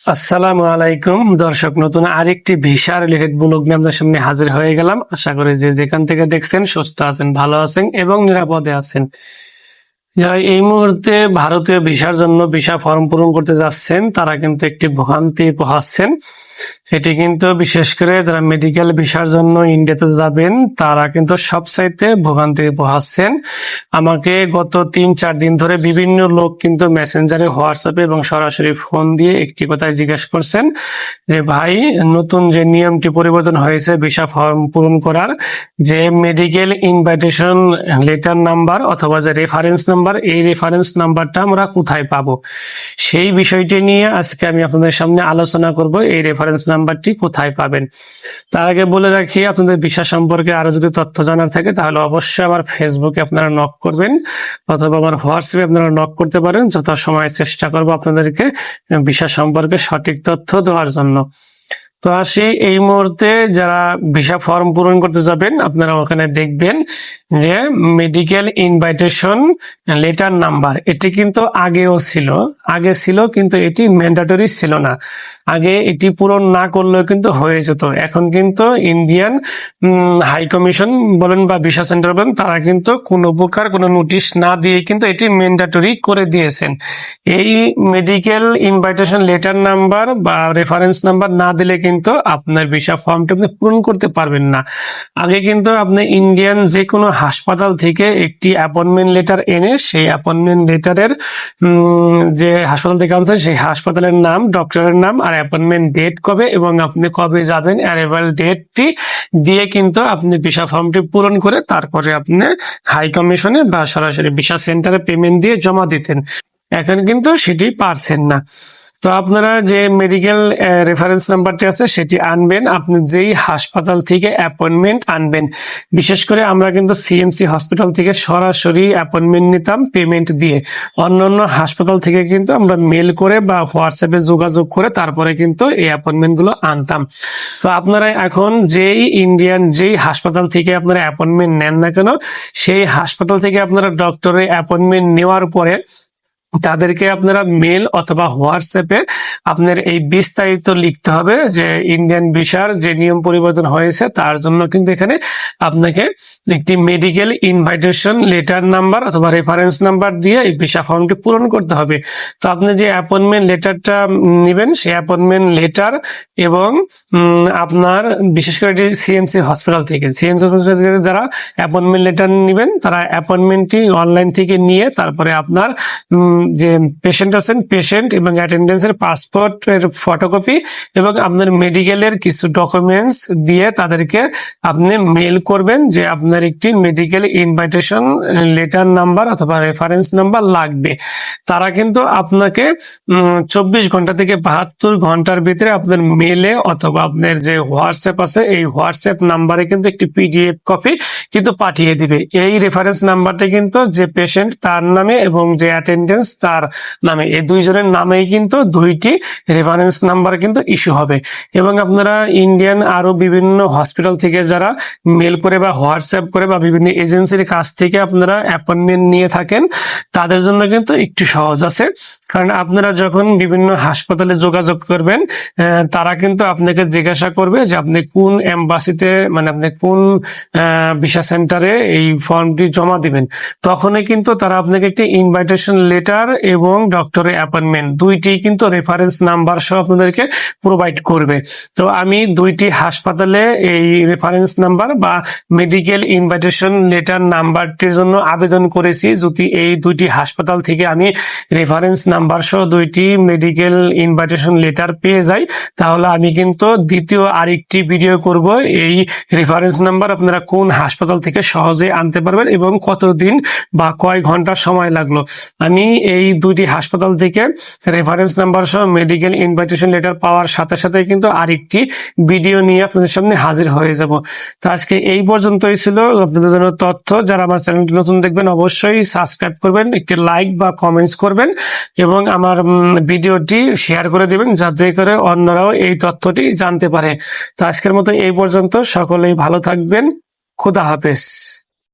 আসসালামু আলাইকুম, দর্শক, নতুন আরেকটি ভিসা রিলেটেড ব্লগ নিয়ে সামনে হাজির হয়ে গেলাম। আশা করি যে যেখান থেকে দেখছেন, সুস্থ আছেন, ভালো আছেন এবং নিরাপদে আছেন। যারা এই মুহূর্তে ভারতীয় ভিসার জন্য ভিসা ফর্ম পূরণ করতে যাচ্ছেন, তারা কিন্তু একটি ভোগান্তি পোহাচ্ছেন। এটি কিন্তু বিশেষ করে যারা মেডিকেল ভিসার জন্য ইন্ডিয়াতে যাবেন, তারা কিন্তু সব সাইতে ভোগান্তি পোহাচ্ছেন। আমাকে গত তিন চার দিন ধরে বিভিন্ন লোক কিন্তু মেসেঞ্জারে হোয়াটসঅ্যাপে এবং সরাসরি ফোন দিয়ে একটি কথাই জিজ্ঞেস করছেন যে, ভাই, নতুন যে নিয়মটি পরিবর্তন হয়েছে, ভিসা ফর্ম পূরণ করার, যে মেডিকেল ইনভাইটেশন লেটার নাম্বার অথবা যে রেফারেন্স নাম্বার এই রেফারেন্স নাম্বারটা আমরা কোথায় পাবো? সেই বিষয়টি নিয়ে আজকে আমি আপনাদের সামনে আলোচনা করব। এই রেফারেন্স নাম্বারটি কোথায় পাবেন? তার আগে বলে রাখি, আপনাদের ভিসা সম্পর্কে আরও যদি তথ্য জানার থাকে, তাহলে অবশ্যই আমার ফেসবুকে আপনারা নক করবেন, অথবা আমার হোয়াটসঅ্যাপে আপনারা নক করতে পারেন সময় চেষ্টা করব আপনাদেরকে ভিসা সম্পর্কে সঠিক তথ্য দেওয়ার জন্য। তো আসি, এই মুহূর্তে যারা ভিসা ফর্ম পূরণ করতে যাবেন, আপনারা ওখানে দেখবেন যে মেডিকেল ইনভাইটেশন লেটার নাম্বার এটি কিন্তু আগেও ছিল। আগে ছিল, কিন্তু এটি ম্যান্ডাটরি ছিল না। আগে এটি পূরণ না করলেও কিন্তু হয়ে যেত। এখন কিন্তু ইন্ডিয়ান হাই কমিশন বলেন বা ভিসা সেন্টার বলেন, তারা কিন্তু কোনো প্রকার কোনো নোটিশ না দিয়ে কিন্তু এটি ম্যান্ডাটরি করে দিয়েছেন। এই মেডিকেল ইনভাইটেশন লেটার নাম্বার বা রেফারেন্স নাম্বার না দিলে কিন্তু আপনার ভিসা ফর্মটি আপনি পূরণ করতে পারবেন না। আগে কিন্তু আপনি ইন্ডিয়ান যে কোনো হাসপাতাল থেকে একটি অ্যাপয়েন্টমেন্ট লেটার এনে সেই অ্যাপয়েন্টমেন্ট লেটারের যে হাসপাতাল থেকে আনছেন, সেই হাসপাতালের নাম, ডক্টরের নাম আর অ্যাপয়েন্টমেন্ট ডেট কবে এবং আপনি কবে যাবেন অ্যারাইভাল ডেটটি দিয়ে কিন্তু আপনি ভিসা ফর্মটি পূরণ করে তারপরে আপনি হাই কমিশনে বা সরাসরি ভিসা সেন্টারে পেমেন্ট দিয়ে জমা দিতেন। এখন কিন্তু সেটি পারছেন না। তো আপনারা যে মেডিকেল রেফারেন্স নাম্বারটি আছে, সেটি আনবেন। আপনি যেই হাসপাতাল থেকে অ্যাপয়েন্টমেন্ট আনবেন, বিশেষ করে আমরা কিন্তু সিএমসি হসপিটাল থেকে সরাসরি অ্যাপয়েন্টমেন্ট নিতাম পেমেন্ট দিয়ে। অন্যান্য হাসপাতাল থেকে কিন্তু আমরা মেল করে বা হোয়াটসঅ্যাপে যোগাযোগ করে তারপরে কিন্তু এই অ্যাপয়েন্টমেন্টগুলো আনতাম। তো আপনারা এখন যেই ইন্ডিয়ান যেই হাসপাতাল থেকে আপনারা অ্যাপয়েন্টমেন্ট নেন না কেন, সেই হাসপাতাল থেকে আপনারা ডক্টরের অ্যাপয়েন্টমেন্ট নেওয়ার পরে তাদেরকে আপনারা মেল অথবা হোয়াটসঅ্যাপে আপনার এই বিস্তারিত লিখতে হবে যে ইন্ডিয়ান ভিসার যে নিয়ম পরিবর্তন হয়েছে, তার জন্য কিন্তু এখানে আপনাকে একটি মেডিকেল ইনভাইটেশন লেটার নাম্বার অথবা রেফারেন্স নাম্বার দিয়ে এই ভিসা ফর্মটি পূরণ করতে হবে। তো আপনি যে অ্যাপয়েন্টমেন্ট লেটারটা নেবেন, সেই অ্যাপয়েন্টমেন্ট লেটার এবং আপনার বিশেষ করে এটি সিএমসি হসপিটাল থেকে সিএমসি হসপিটাল থেকে যারা অ্যাপয়েন্টমেন্ট লেটার নেবেন, তারা অ্যাপয়েন্টমেন্টটি অনলাইন থেকে নিয়ে তারপরে আপনার যে পেশেন্ট আছেন পেশেন্ট এবং অ্যাটেন্ডেন্সের পাসপোর্ট এর ফটোকপি এবং আপনার মেডিকেলের কিছু ডকুমেন্টস দিয়ে তাদেরকে আপনি মেল করবেন যে আপনার একটি মেডিকেল ইনভাইটেশন লেটার নাম্বার অথবা রেফারেন্স নাম্বার লাগবে। তারা কিন্তু আপনাকে চব্বিশ ঘণ্টা থেকে বাহাত্তর ঘণ্টার ভিতরে আপনার মেলে অথবা আপনার যে হোয়াটসঅ্যাপ আছে, এই হোয়াটসঅ্যাপ নাম্বারে কিন্তু একটি পিডিএফ কপি কিন্তু পাঠিয়ে দিবে। এই রেফারেন্স নাম্বারটা কিন্তু যে পেশেন্ট তার নামে এবং যে অ্যাটেন্ডেন্স তার নামে। এই দুইজনের নামেই কিন্তু দুইটি রেফারেন্স নাম্বার কিন্তু ইস্যু হবে। এবং আপনারা ইন্ডিয়ান আরও বিভিন্ন হসপিটাল থেকে যারা মেল করে বা হোয়াটসঅ্যাপ করে বা বিভিন্ন এজেন্সির কাছ থেকে আপনারা অ্যাপয়েন্টমেন্ট নিয়ে থাকেন, তাদের জন্য কিন্তু একটু সহজ আছে। কারণ আপনারা যখন বিভিন্ন হাসপাতালে যোগাযোগ করবেন তারা কিন্তু আপনাকে জিজ্ঞাসা করবে যে আপনি কোন এম্বাসিতে মানে আপনি কোন ভিসা সেন্টারে এই ফর্মটি জমা দিবেন। তখনই কিন্তু তারা আপনাকে একটি ইনভাইটেশন লেটার এবং ডক্টরের অ্যাপয়েন্টমেন্ট দুইটি কিন্তু রেফারেন্স নাম্বার সহ আপনাদেরকে প্রোভাইড করবে। তো আমি দুইটি হাসপাতালে এই রেফারেন্স নাম্বার বা মেডিকেল ইনভাইটেশন লেটার নাম্বারটির জন্য আবেদন করেছি। যদি এই দুইটি হাসপাতাল থেকে আমি রেফারেন্স নাম্বার সহ দুইটি মেডিকেল ইনভাইটেশন লেটার পেয়ে যাই, তাহলে আমি কিন্তু দ্বিতীয় আরেকটি ভিডিও করব। এই রেফারেন্স নাম্বার আপনারা কোন হাসপাতাল থেকে সহজে আনতে পারবেন এবং কতদিন বা কয় ঘণ্টা সময় লাগল। আমি এই দুইটি হাসপাতাল থেকে রেফারেন্স নাম্বার সহ মেডিকেল ইনভাইটেশন লেটার পাওয়ার সাথে সাথে কিন্তু আরেকটি ভিডিও নিয়ে আপনাদের সামনে হাজির হয়ে যাব। তো আজকে এই পর্যন্তই ছিল। আপনাদের জন্য তথ্য, যারা আমার চ্যানেলটি নতুন দেখবেন অবশ্যই সাবস্ক্রাইব করবেন, একটি লাইক বা কমেন্টস করবেন এবং আমার ভিডিওটি শেয়ার করে দিবেন যাতে করে অন্যরাও এই তথ্যটি জানতে পারে। তো আজকের মতো এই পর্যন্ত। সকলেই ভালো থাকবেন। খুদা হাফেজ